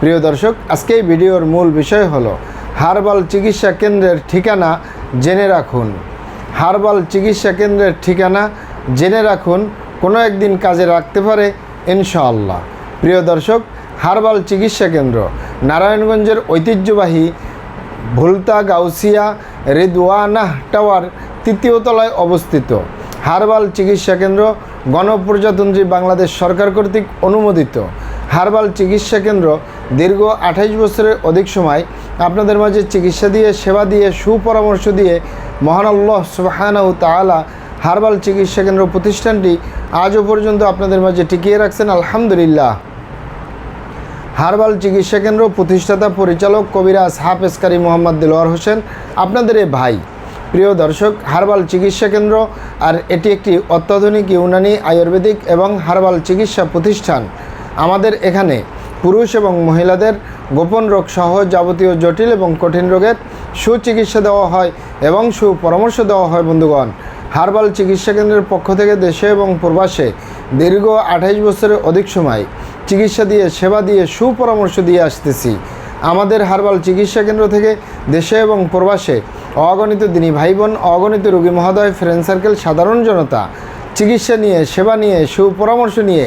প্রিয় দর্শক, আজকে এই ভিডিওর মূল বিষয় হলো হারবাল চিকিৎসা কেন্দ্রের ঠিকানা জেনে রাখুন। হারবাল চিকিৎসা কেন্দ্রের ঠিকানা জেনে রাখুন, কোনো একদিন কাজে রাখতে পারে, ইনশাআল্লাহ। প্রিয় দর্শক, হারবাল চিকিৎসা কেন্দ্র, নারায়ণগঞ্জের ঐতিহ্যবাহী ভুলতা গাউসিয়া রিদওয়ানাহ টাওয়ার তৃতীয় তলায় অবস্থিত। হারবাল চিকিৎসা কেন্দ্র গণপ্রজাতন্ত্রী বাংলাদেশ সরকার কর্তৃক অনুমোদিত। হারবাল চিকিৎসা কেন্দ্র দীর্ঘ আঠাইশ বছরের অধিক সময় আপনাদের মাঝে চিকিৎসা দিয়ে, সেবা দিয়ে, সুপরামর্শ দিয়ে মহান আল্লাহ সুবাহানাউ তালা হারবাল চিকিৎসা কেন্দ্র প্রতিষ্ঠানটি আজও পর্যন্ত আপনাদের মাঝে টিকিয়ে রাখছেন। আলহামদুলিল্লাহ। হারবাল চিকিৎসা কেন্দ্র প্রতিষ্ঠাতা পরিচালক কবিরাজ হাফেজকারী মোহাম্মদ দিলওয়ার হোসেন, আপনাদের এ ভাই। প্রিয় দর্শক, হারবাল চিকিৎসা কেন্দ্র আর এটি একটি অত্যাধুনিক ইউনানি আয়ুর্বেদিক এবং হারবাল চিকিৎসা প্রতিষ্ঠান। আমাদের এখানে পুরুষ এবং মহিলাদের গোপন রোগ সহ যাবতীয় জটিল এবং কঠিন রোগের সুচিকিৎসা দেওয়া হয় এবং সুপরামর্শ দেওয়া হয়, বন্ধুগণ। হারবাল চিকিৎসা কেন্দ্রের পক্ষ থেকে দেশে এবং প্রবাসে দীর্ঘ আঠাইশ বছরের অধিক সময় চিকিৎসা দিয়ে, সেবা দিয়ে, সুপরামর্শ দিয়ে আসতেছি। আমাদের হারবাল চিকিৎসা কেন্দ্র থেকে দেশে এবং প্রবাসে অগণিত দিনী ভাই বোন অগণিত রোগী মহোদয়, ফ্রেন্ড সার্কেল, সাধারণ জনতা চিকিৎসা নিয়ে, সেবা নিয়ে, সুপরামর্শ নিয়ে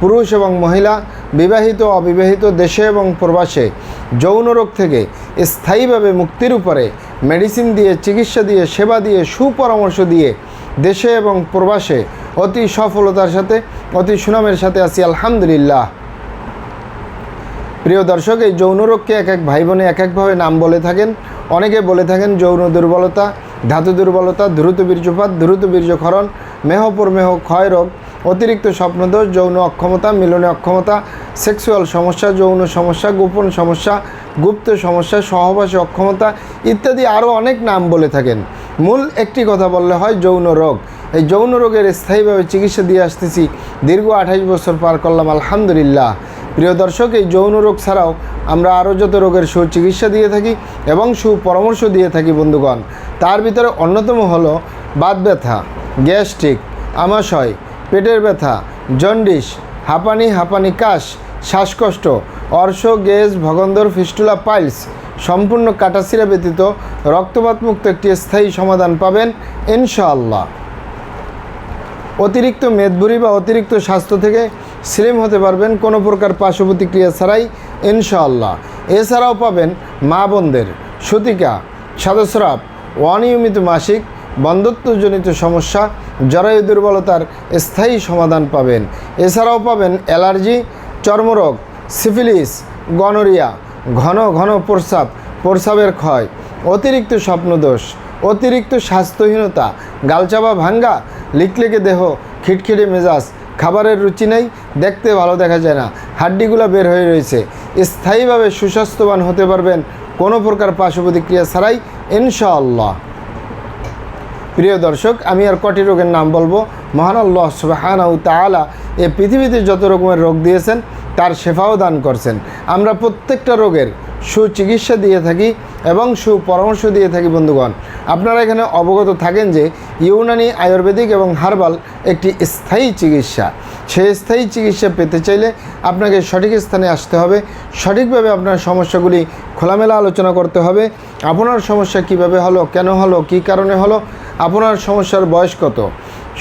পুরুষ এবং মহিলা, বিবাহিত অবিবাহিত দেশে এবং প্রবাসে, যৌন রোগ থেকে স্থায়ীভাবে মুক্তির উপরে মেডিসিন দিয়ে, চিকিৎসা দিয়ে, সেবা দিয়ে, সুপরামর্শ দিয়ে দেশে এবং প্রবাসে অতি সফলতার সাথে, অতি সুনামের সাথে আছি, আলহামদুলিল্লাহ। প্রিয় দর্শক, এই যৌন রোগকে এক এক ভাই বোনে এক একভাবে নাম বলে থাকেন। অনেকে বলে থাকেন যৌন দুর্বলতা, ধাতু দুর্বলতা, দ্রুত বীর্যপাত, দ্রুত বীর্যক্ষরণ মেহপুর মেহ ক্ষয় রোগ। অতিরিক্ত স্বপ্নদোষ, যৌন অক্ষমতা, মিলনে অক্ষমতা, সেক্সুয়াল সমস্যা, যৌন সমস্যা, গোপন সমস্যা, গুপ্ত সমস্যা, সহবাসী অক্ষমতা ইত্যাদি আরও অনেক নাম বলে থাকেন। মূল একটি কথা বললে হয় যৌন রোগ। এই যৌন রোগের স্থায়ীভাবে চিকিৎসা দিয়ে আসতেছি। দীর্ঘ আঠাইশ বছর পার করলাম, আলহামদুলিল্লাহ। প্রিয় দর্শক, এই যৌন রোগ ছাড়াও আমরা আরও যত রোগের সুচিকিৎসা দিয়ে থাকি এবং সুপরামর্শ দিয়ে থাকি, বন্ধুগণ, তার ভিতরে অন্যতম হলো বাত ব্যথা, গ্যাস্ট্রিক, আমাশয় পেটের ব্যথা জন্ডিস হাঁপানি হাঁপানি কাশ, শ্বাসকষ্ট, অর্শ, গ্যাস, ভগন্দর, ফিস্টুলা, পাইলস সম্পূর্ণ কাটাসিরা ব্যতীত রক্তপাতমুক্ত একটি স্থায়ী সমাধান পাবেন ইনশাআল্লাহ। অতিরিক্ত মেদভুরি বা অতিরিক্ত স্বাস্থ্য থেকে স্লিম হতে পারবেন কোনো প্রকার পার্শ্ব প্রতিক্রিয়া ছাড়াই ইনশাআল্লাহ। এছাড়াও পাবেন মা বোনদের সতিকা, সাদস্রাব, অনিয়মিত মাসিক বন্ধত্বজনিত সমস্যা জরায়ু দুর্বলতার স্থায়ী সমাধান পাবেন। এছাড়াও পাবেন অ্যালার্জি, চর্মরোগ, সিফিলিস, গনোরিয়া, ঘন ঘন প্রস্রাব, প্রস্রাবের ক্ষয়, অতিরিক্ত স্বপ্নদোষ, অতিরিক্ত স্বাস্থ্যহীনতা, গালচাপা ভাঙ্গা, লিকলেকে দেহ, খিটখিটে মেজাজ, খাবারের রুচি নেই, দেখতে ভালো দেখা যায় না, হাড্ডিগুলো বের হয়ে রয়েছে। স্থায়ীভাবে সুস্বাস্থ্যবান হতে পারবেন কোনো প্রকার পার্শ্ব প্রতিক্রিয়া ছাড়াই, ইনশাআল্লাহ। প্রিয় দর্শক, আমি আর কটি রোগের নাম বলব। মহান আল্লাহ সুবাহানাউ তালা এ পৃথিবীতে যত রকমের রোগ দিয়েছেন, তার শেফাও দান করছেন। আমরা প্রত্যেকটা রোগের সুচিকিৎসা দিয়ে থাকি এবং সুপরামর্শ দিয়ে থাকি, বন্ধুগণ। আপনারা এখানে অবগত থাকেন যে ইউনানি আয়ুর্বেদিক এবং হার্বাল একটি স্থায়ী চিকিৎসা। সেই স্থায়ী চিকিৎসা পেতে চাইলে আপনাকে সঠিক স্থানে আসতে হবে। সঠিকভাবে আপনার সমস্যাগুলি খোলামেলা আলোচনা করতে হবে। আপনার সমস্যা কীভাবে হলো, কেন হলো, কী কারণে হলো আপনার সমস্যার বয়স কত?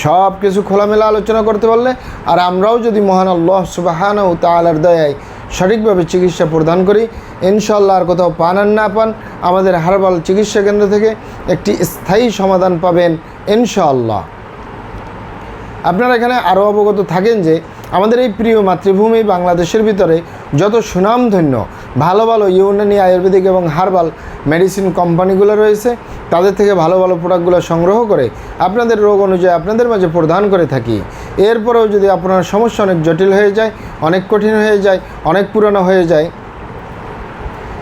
সব কিছু খোলামেলা আলোচনা করতে পারলে আর আমরাও যদি মহান আল্লাহ সুবাহান ও তালার দয়ায় সঠিকভাবে চিকিৎসা প্রদান করি ইনশাল্লাহ আর কোথাও পান আর না পান, আমাদের হারবাল চিকিৎসা কেন্দ্র থেকে একটি স্থায়ী সমাধান পাবেন ইনশাআল্লাহ। আপনারা এখানে আরও অবগত থাকেন যে আমাদের এই প্রিয় মাতৃভূমি বাংলাদেশের ভিতরে যত সুনামধন্য ভালো ভালো ইউনানি, আয়ুর্বেদিক এবং হার্বাল মেডিসিন কোম্পানিগুলো রয়েছে। তাদের থেকে ভালো ভালো প্রোডাক্টগুলো সংগ্রহ করে আপনাদের রোগ অনুযায়ী আপনাদের মাঝে প্রদান করে থাকি। এরপরেও যদি আপনার সমস্যা অনেক জটিল হয়ে যায়, অনেক কঠিন হয়ে যায়, অনেক পুরনো হয়ে যায়